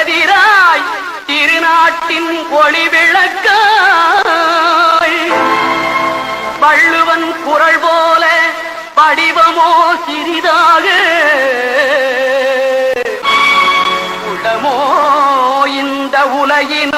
கதிராய் திருநாட்டின் ஒளி விளக்காய் வள்ளுவன் குரல் போல படிவமோ சிறிதாக. உடமோ இந்த உலகின்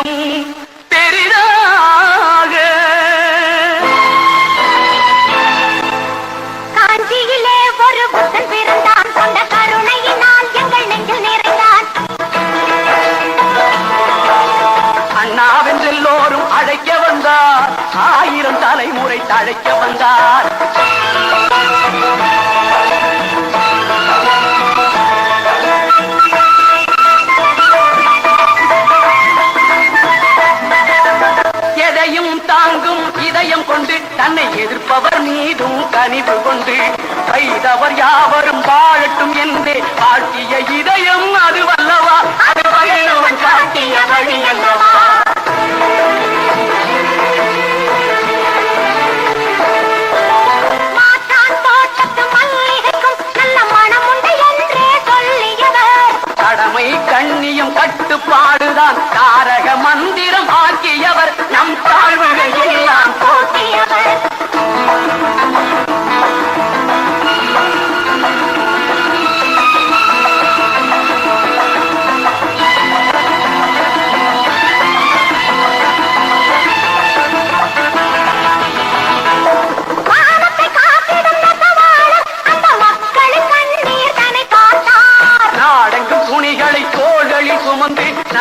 எல்லோரும் அழைக்க வந்தார். ஆயிரம் தலைமுறை தழைக்க வந்தார். எதையும் தாங்கும் இதயம் கொண்டு தன்னை எதிர்ப்பவர் மீதும் கனிவு கொண்டு கைதவர் யாவரும் வாழட்டும் என்று கட்டுப்பாடுதான் தாரக மந்திர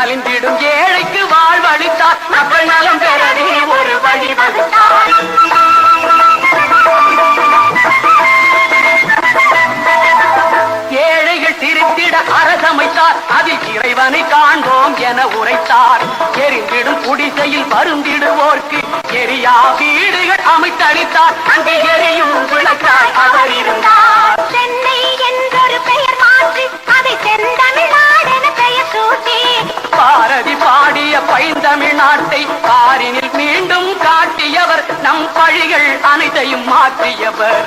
நலிந்திடும் ஏழைக்கு வாழ்வழித்தார் மக்கள் நலம் பெறவே ஒரு வழி வகுத்தார் ஏழைகள் திருத்திட அரசமைத்தார் அதில் இறைவனை காண்போம் என உரைத்தார். எரிந்திடும் குடிசையில் வருந்திடுவோர்க்கு எரியா வீடுகள் அமைத்தளித்தார். அங்கு எரியும் விளக்காய் அவர் இருந்தார். பைந்தமிழ்நாட்டை காரினில் மீண்டும் காட்டியவர் நம் பழிகள் அனைத்தையும் மாற்றியவர்.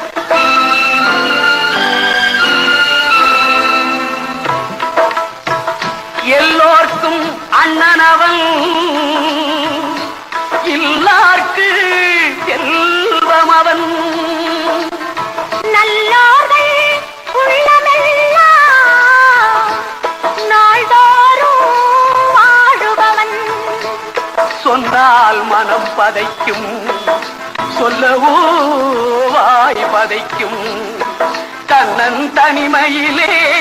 எல்லோர்க்கும் அண்ணனவன். இல்லார்க்கு செல்வம் அவன். நல்லா சொன்னால் மனம் பதைக்கும். சொல்லவோ வாய் பதைக்கும். தன்னன் தனிமையிலே